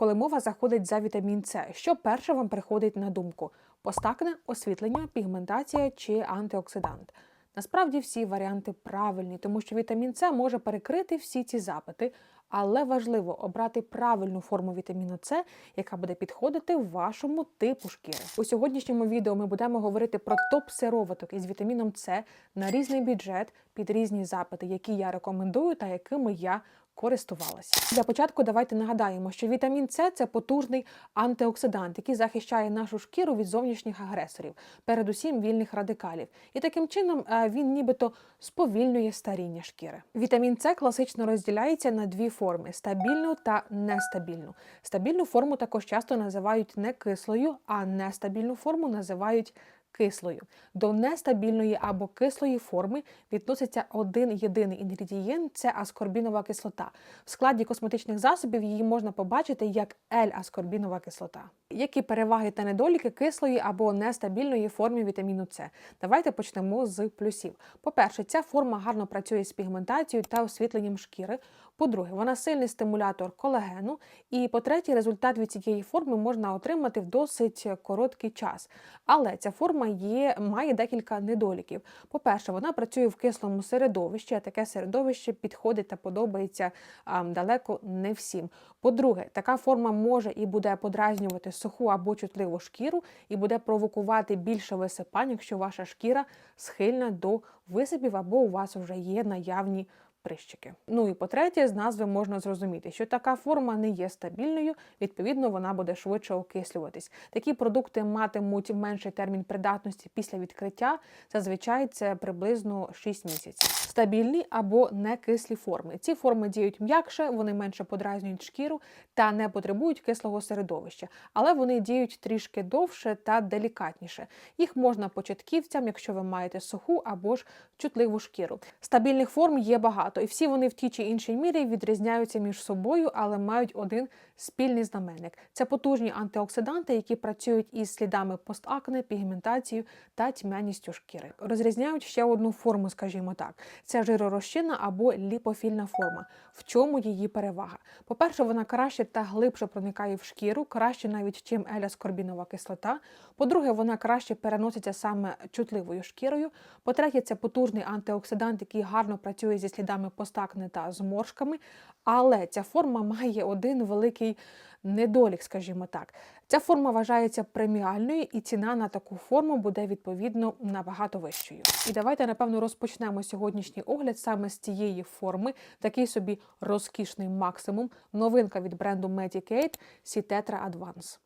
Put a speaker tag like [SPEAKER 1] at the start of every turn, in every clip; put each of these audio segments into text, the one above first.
[SPEAKER 1] коли мова заходить за вітамін С, що перше вам приходить на думку: постакне, освітлення, пігментація чи антиоксидант. Насправді всі варіанти правильні, тому що вітамін С може перекрити всі ці запити, але важливо обрати правильну форму вітаміну С, яка буде підходити вашому типу шкіри. У сьогоднішньому відео ми будемо говорити про топ сироваток із вітаміном С на різний бюджет під різні запити, які я рекомендую та якими я користувалася. Для початку давайте нагадаємо, що вітамін С це потужний антиоксидант, який захищає нашу шкіру від зовнішніх агресорів, передусім вільних радикалів. І таким чином е, він нібито сповільнює старіння шкіри. Вітамін С класично розділяється на дві форми: стабільну та нестабільну. Стабільну форму також часто називають не кислою, а нестабільну форму називають кислою. До нестабільної або кислої форми відноситься один єдиний інгредієнт це аскорбінова кислота. В складі косметичних засобів її можна побачити як L-аскорбінова кислота. Які переваги та недоліки кислої або нестабільної форми вітаміну С? Давайте почнемо з плюсів. По-перше, ця форма гарно працює з пігментацією та освітленням шкіри. По-друге, вона сильний стимулятор колагену. І по-третє, результат від цієї форми можна отримати в досить короткий час. Але ця форма є, має декілька недоліків. По-перше, вона працює в кислому середовищі, а таке середовище підходить та подобається а, далеко не всім. По-друге, така форма може і буде подразнювати суху або чутливу шкіру, і буде провокувати більше висипань, якщо ваша шкіра схильна до висипів або у вас вже є наявні прищики. Ну і по-третє, з назви можна зрозуміти, що така форма не є стабільною, відповідно, вона буде швидше окислюватись. Такі продукти матимуть менший термін придатності після відкриття. Зазвичай це приблизно 6 місяців. Стабільні або некислі форми. Ці форми діють м'якше, вони менше подразнюють шкіру та не потребують кислого середовища, але вони діють трішки довше та делікатніше. Їх можна початківцям, якщо ви маєте суху або ж чутливу шкіру. Стабільних форм є багато, і всі вони в тій чи іншій мірі відрізняються між собою, але мають один спільний знаменник. Це потужні антиоксиданти, які працюють із слідами постакне, пігментацією та тьмяністю шкіри. Розрізняють ще одну форму, скажімо так. Це жиророзчинна або ліпофільна форма. В чому її перевага? По-перше, вона краще та глибше проникає в шкіру, краще навіть чим еля-скорбінова кислота. По-друге, вона краще переноситься саме чутливою шкірою. По-третє, це потужний антиоксидант, який гарно працює зі слідами постакне та зморшками. Але ця форма має один великий недолік, скажімо так. Ця форма вважається преміальною, і ціна на таку форму буде відповідно набагато вищою. І давайте, напевно, розпочнемо сьогоднішній огляд саме з цієї форми, такий собі розкішний максимум, новинка від бренду Medicaid Сітетра Advance.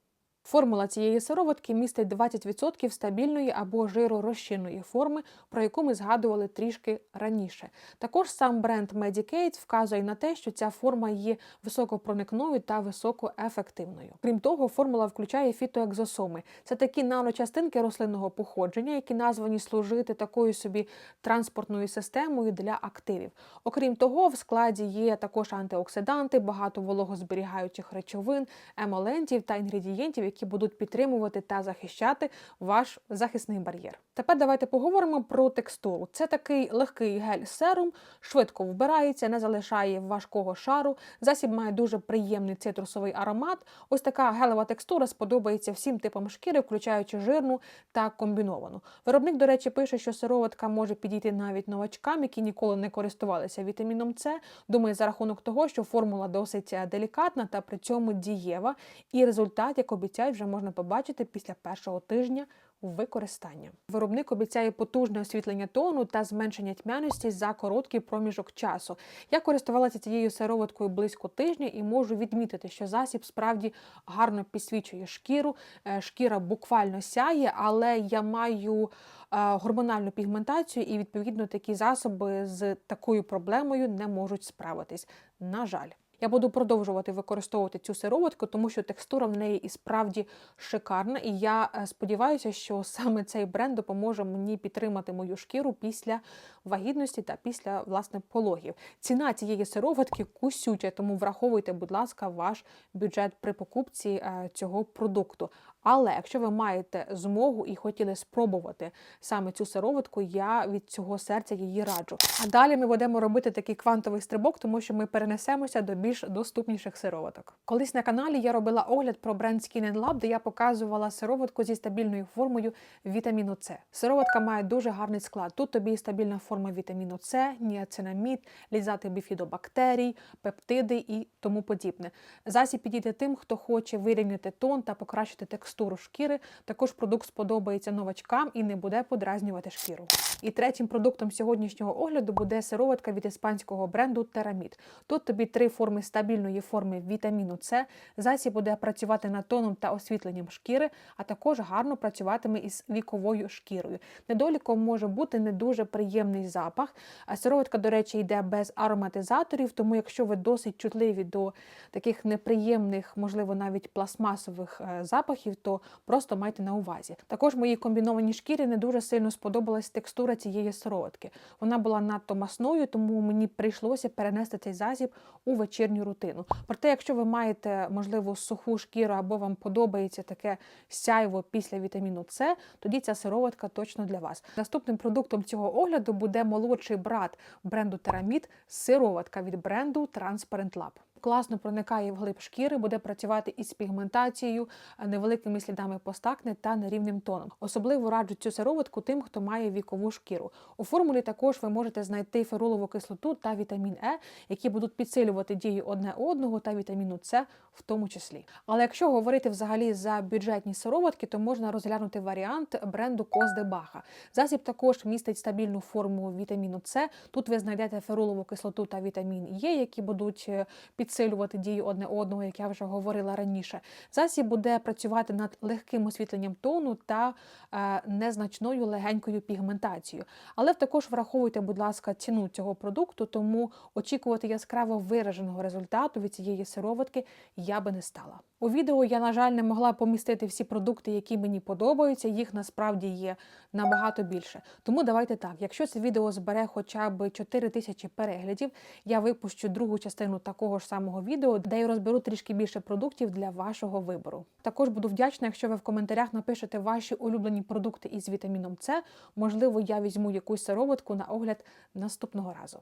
[SPEAKER 1] Формула цієї сироватки містить 20% стабільної або жиророзчинної форми, про яку ми згадували трішки раніше. Також сам бренд Medicaid вказує на те, що ця форма є високопроникною та високоефективною. Крім того, формула включає фітоекзосоми. Це такі наночастинки рослинного походження, які названі служити такою собі транспортною системою для активів. Окрім того, в складі є також антиоксиданти, багато вологозберігаючих речовин, емолентів та інгредієнтів, які будуть підтримувати та захищати ваш захисний бар'єр. Тепер давайте поговоримо про текстуру. Це такий легкий гель-серум, швидко вбирається, не залишає важкого шару. Засіб має дуже приємний цитрусовий аромат. Ось така гелева текстура сподобається всім типам шкіри, включаючи жирну та комбіновану. Виробник, до речі, пише, що сироватка може підійти навіть новачкам, які ніколи не користувалися вітаміном С. Думаю, за рахунок того, що формула досить делікатна та при цьому дієва, і результат, як обіцяють, вже можна побачити після першого тижня використання. Виробник обіцяє потужне освітлення тону та зменшення тьмяності за короткий проміжок часу. Я користувалася цією сироваткою близько тижня і можу відмітити, що засіб справді гарно підсвічує шкіру. Е, Шкіра буквально сяє, але я маю гормональну пігментацію, і відповідно такі засоби з такою проблемою не можуть справитись. На жаль. Я буду продовжувати використовувати цю сироватку, тому що текстура в неї і справді шикарна. І я е, сподіваюся, що саме цей бренд допоможе мені підтримати мою шкіру після вагітності та після власне пологів. Ціна цієї сироватки кусюча, тому враховуйте, будь ласка, ваш бюджет при покупці е, цього продукту. Але якщо ви маєте змогу і хотіли спробувати саме цю сироватку, я від цього серця її раджу. А далі ми будемо робити такий квантовий стрибок, тому що ми перенесемося до більш доступніших сироваток. Колись на каналі я робила огляд про бренд Skin Lab, де я показувала сироватку зі стабільною формою вітаміну С. Сироватка має дуже гарний склад. Тут тобі і стабільна форма вітаміну С, ніацинамід, лізати біфідобактерій, пептиди і тому подібне. Засіб підійде тим, хто хоче вирівняти тон та покращити текстуру шкіри. Також продукт сподобається новачкам і не буде подразнювати шкіру. І третім продуктом сьогоднішнього огляду буде сироватка від іспанського бренду Терамід. Тут тобі три форми стабільної форми вітаміну С. Засіб буде працювати над тоном та освітленням шкіри, а також гарно працюватиме із віковою шкірою. Недоліком може бути не дуже приємний запах. Сироватка, до речі, йде без ароматизаторів, тому якщо ви досить чутливі до таких неприємних, можливо, навіть пластмасових е, запахів, то просто майте на увазі. Також моїй комбінованій шкірі не дуже сильно сподобалась текстура цієї сироватки. Вона була надто масною, тому мені прийшлося перенести цей засіб у вечірню рутину. Проте, якщо ви маєте, можливо, суху шкіру або вам подобається таке сяйво після вітаміну С, тоді ця сироватка точно для вас. Наступним продуктом цього огляду буде молодший брат бренду Терамід сироватка від бренду Transparent Lab. Класно проникає вглиб шкіри, буде працювати із пігментацією, невеликими слідами постакне та нерівним тоном. Особливо раджу цю сироватку тим, хто має вікову шкіру. У формулі також ви можете знайти ферулову кислоту та вітамін Е, які будуть підсилювати дію одне одного та вітаміну С в тому числі. Але якщо говорити взагалі за бюджетні сироватки, то можна розглянути варіант бренду Коздебаха. Засіб також містить стабільну форму вітаміну С. Тут ви знайдете ферулову кислоту та вітамін Е, які будуть підсилювати дію одне одного, як я вже говорила раніше. Засіб буде працювати над легким освітленням тону та е, незначною легенькою пігментацією. Але також враховуйте, будь ласка, ціну цього продукту, тому очікувати яскраво вираженого результату від цієї сироватки я би не стала. У відео я, на жаль, не могла помістити всі продукти, які мені подобаються. Їх насправді є набагато більше. Тому давайте так. Якщо це відео збере хоча б 4 тисячі переглядів, я випущу другу частину такого ж самого відео, де я розберу трішки більше продуктів для вашого вибору. Також буду вдячна, якщо ви в коментарях напишете ваші улюблені продукти із вітаміном С. Можливо, я візьму якусь сироватку на огляд наступного разу.